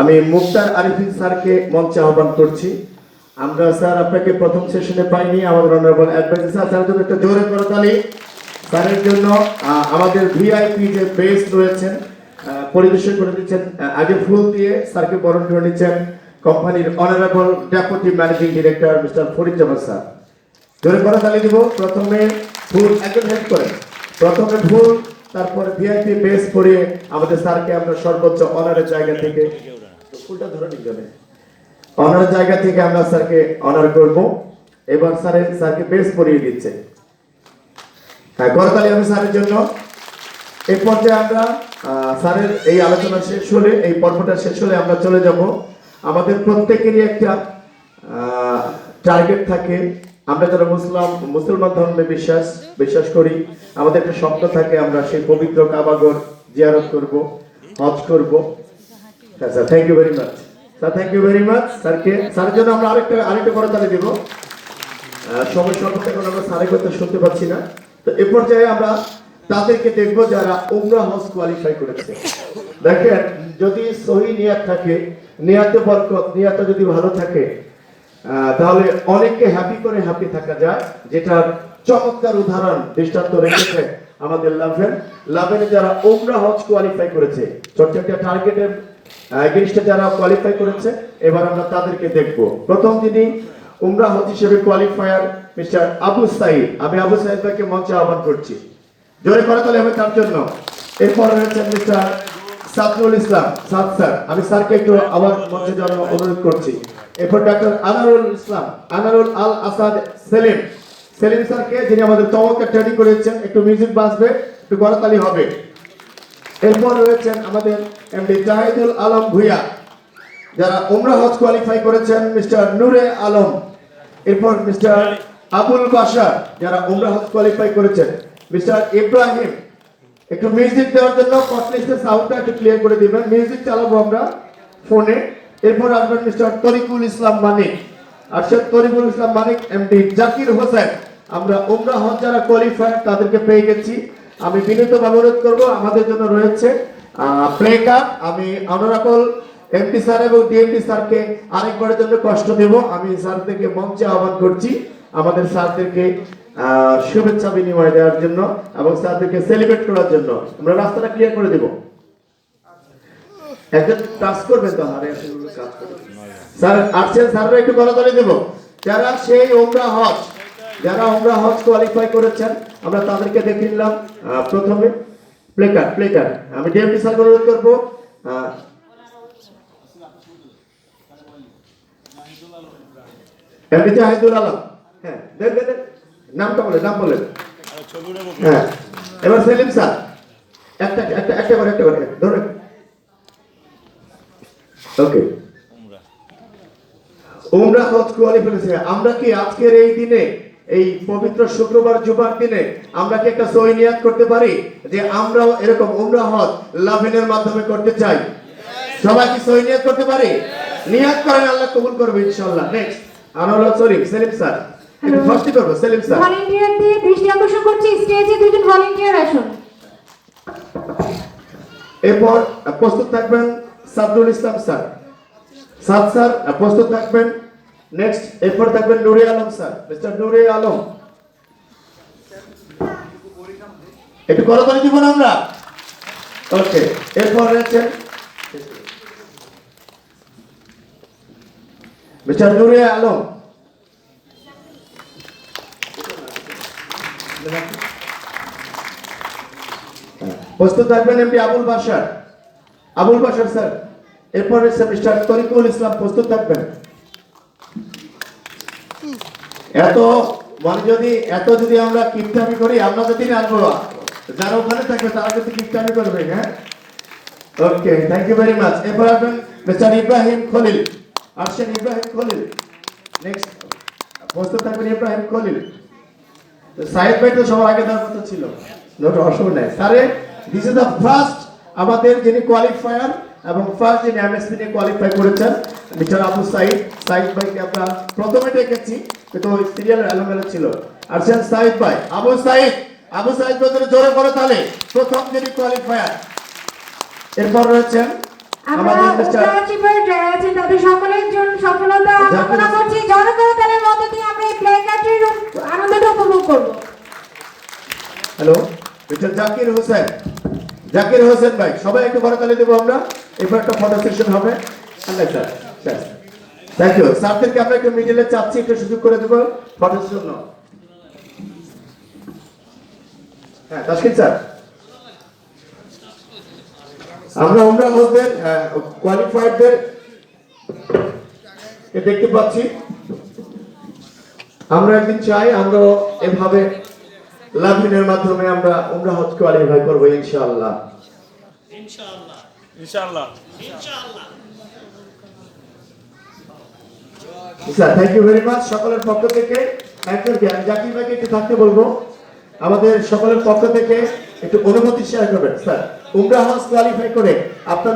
আমি মুক্তার আরিফিন স্যারকে মঞ্চে আহ্বান করছি। আমরা স্যার আপনাকে প্রথম সেশনে পাইনি, আমাদের অনারেবল অ্যাডভাইজার স্যার স্যার জন্য একটা জোরে করতালি স্যারের জন্য আমাদের ভিআইপি যে বেস রয়েছেন পরিবেশন করে দিচ্ছেন আগে ফুল দিয়ে স্যারকে বরণ করে নিচ্ছেন কোম্পানির honourable deputy managing director mister Farid Zaman sir. জোরে করে তালি দিব, প্রথমে ফুল একজন হেল্প করেন। প্রথমে ফুল, তারপর ভিআইপি বেস পরিয়ে আমাদের স্যারকে আমরা সর্বোচ্চ অনারের জায়গা থেকে ফুলটা ধরে নিবেন অনার জায়গা থেকে আমরা স্যারকে অনার করব। এবার স্যারের স্যারকে বেস পরিয়ে দিচ্ছে। হ্যাঁ করতালি আমি স্যারের জন্য এই পর্যায়ে আমরা স্যারের এই আলোচনা শেষ হলে, এই পর্বটা শেষ হলে আমরা চলে যাব। আমাদের প্রত্যেকেরই একটা টার্গেট থাকে। আমরা যারা মুসলাম মুসলমান ধর্মে বিশ্বাস বিশ্বাস করি, আমাদের একটা স্বপ্ন থাকে, আমরা সেই পবিত্র কাবাগর জিয়ারত করব, হজ করব। হ্যাঁ sir thank you very much sir thank you very much স্যারকে, স্যারের জন্য আমরা আরেকটা আরেকটা করে তালে দিব। সময় স্বল্প এখন আমরা সারে কথা শুনতে পাচ্ছি না। তো এ পর্যায়ে আমরা তাদেরকে দেখব যারা উমরা হজ কোয়ালিফাই করেছে। দেখেন, যদি সহি নিয়াত থাকে, নিয়াতে বরকত নিয়াতে যদি ভালো থাকে তাহলে অনেককে হ্যাপি করে হ্যাপি থাকা যায়, যেটার চমৎকার উদাহরণ দৃষ্টান্ত রেখেছে আমাদের লাভেন। লাভেনে যারা উমরা হজ কোয়ালিফাই করেছে, ছোট্ট টার্গেটের এগেনস্টে যারা কোয়ালিফাই করেছে, এবার আমরা তাদেরকে দেখব। প্রথম যিনি উমরা হজ হিসেবে কোয়ালিফায়ার মিস্টার আবু সাইদ। আমি আবু সাইদ ভাইকে মঞ্চে আহ্বান করছি। জোরে করে তাহলে আমি তার জন্য। এরপর রয়েছেন মিস্টার সাদরুল ইসলাম। সাদ স্যার, আমি স্যারকে একটু আবার মঞ্চে যাওয়ার অনুরোধ করছি। এরপর ডাক্তার আনারুল ইসলাম, আনারুল আল আসাদ সেলিম। সেলিম স্যারকে যিনি আমাদের চমৎকার ট্রেনিং করেছেন, একটু মিউজিক বাজবে, একটু গড়াতালি হবে। এরপর রয়েছেন আমাদের এমডি জাহিদুল আলম ভুইয়া, যারা উমরা হজ কোয়ালিফাই করেছেন মিস্টার নূরে আলম। এরপর মিস্টার আবুল বাশার, যারা উমরা হজ কোয়ালিফাই করেছেন, মিস্টার ইব্রাহিম। একটু মিউজিক দেওয়ার জন্য কটলিস্টের সাউন্ডটা একটু ক্লিয়ার করে দিবেন। মিউজিক চালাবো আমরা ফোনে। এরপর আসবেন মিস্টার তরিকুল ইসলাম মানিক। আর সে তরিকুল ইসলাম মানিক এমডি জাকির হোসেন। আমরা উমরা হজ যারা কোয়ালিফাই তাদেরকে পেয়ে গেছি। আমি বিনীতভাবে অনুরোধ করব, আমাদের জন্য রয়েছে প্লে আমি অনারাকল এমপি স্যার এবং ডিএমপি স্যারকে আরেকবারের জন্য কষ্ট দেব। আমি স্যারদেরকে মঞ্চে আহ্বান করছি, আমাদের স্যারদেরকে শুভেচ্ছা বিনিময় দেওয়ার জন্য এবং স্যারদেরকে সেলিব্রেট করার জন্য। আমরা রাস্তাটা ক্লিয়ার করে দেব। একজন কাজ করবে তো? আসলে কাজ করবে স্যার, আসছেন, স্যাররা একটু বলে দেব। যারা সেই ওমরা হজ যারা ওমরা হজ কোয়ালিফাই করেছেন আমরা তাদেরকে দেখে নিলাম প্রথমে। প্লেকার প্লেকার আমি ডিএমপি স্যার অনুরোধ করব এমডি জাহিদুল আলম হ্যাঁ। নামটা বলে নাম বলেন। হ্যাঁ এবার সেলিম স্যার। একটা একটা একটা করে একটা করে ধরে ওকে উমরা। হজ কোয়ালিফিকেশন আমরা কি আজকের এই দিনে এই পবিত্র শুক্রবার জুমার দিনে আমরা কি একটা সই নিয়াত করতে পারি? যে আমরাও এরকম উমরা হজ লাভেনের মাধ্যমে করতে চাই। সবাই কি সই নিয়াত করতে পারি? নিয়াত করেন আল্লাহ কবুল করবে ইনশাআল্লাহ। Next Anwar Sharif Selim sir. একটু ফার্স্টই করব সেলিম স্যার। ভলেন্টিয়ারদের দৃষ্টি আকর্ষণ করছি স্টেজে দুজন ভলেন্টিয়ার আসুন। এরপর প্রস্তুত থাকবেন সাবরুল ইসলাম স্যার। সাদ স্যার প্রস্তুত থাকবেন। নেক্সট এরপর থাকবেন নুরে আলম, স্যার। মিস্টার নুরে আলম। একটু করতালি দিব না আমরা। ওকে এরপর রয়েছেন মিস্টার নুরে আলম। প্রস্তুত থাকবেন এমপি আবুল বাসার আবুল বাসার স্যার। এরপর রয়েছে মিস্টার তরিকুল ইসলাম, প্রস্তুত থাকবেন। এত মানে যদি, এত যদি আমরা কিপটামি করি, আমরা যদি আসব যারা ওখানে থাকবে তারা কিন্তু কিপটামি করবে হ্যাঁ? Okay thank you very much এরপর আসবেন মিস্টার ইব্রাহিম খলিল আসছেন ইব্রাহিম খলিল নেক্সট প্রস্তুত থাকবেন ইব্রাহিম খলিল তো সাহেব ভাই তো সবার আগে দেওয়ার কথা ছিল। নোট অসুবিধা নাই। স্যারে দিস ইজ দ্য ফার্স্ট আমাদের যিনি কোয়ালিফায়ার এবং ফার্স্ট যিনি এমএসপি নিয়ে কোয়ালিফাই করেছেন মিস্টার আবু সাইদ সাইদ ভাইকে আমরা প্রথমে ডেকেছি কিন্তু ওই সিরিয়ালের এলোমেলো ছিল। আর সেন সাইদ ভাই আবু সাইদ আবু সাইদ ভাই জোরে করে তাহলে প্রথম যিনি কোয়ালিফায়ার এরপর রয়েছেন আমরা যারা আছেন তাদের সকলের জন্য সফলতা কামনা। করছি। জনকরতালের মধ্য দিয়ে আমরা এই প্লে কার্ডটির আনন্দটা উপভোগ করব। Hello mister Zakir Hossain. Zakir Hossain ভাই সবাই একটু বড় করতালি দেবো আমরা। একটা ফটো হবে। স্যার থ্যাংক ইউ স্যারদেরকে আমরা একটু মিডিলে চাচ্ছি, একটু সুযোগ করে দেবো। হ্যাঁ তাসকিন স্যার আমরা আমরা কোয়ালিফাইডদের দেখতে পাচ্ছি। আমরা একদিন চাই আমরা এভাবে লাভিনের মাধ্যমে আমরা উমরা হজ কোয়ালিফাই করব sir thank you very much সকলের পক্ষ থেকে। একজন জ্ঞান জাকির ভাইকে একটু থাকতে বলব। আমাদের সকলের পক্ষ থেকে একটু অনুমতি শেয়ার করবেন, স্যার। উমরা হাউস কোয়ালিফাই করে আপনার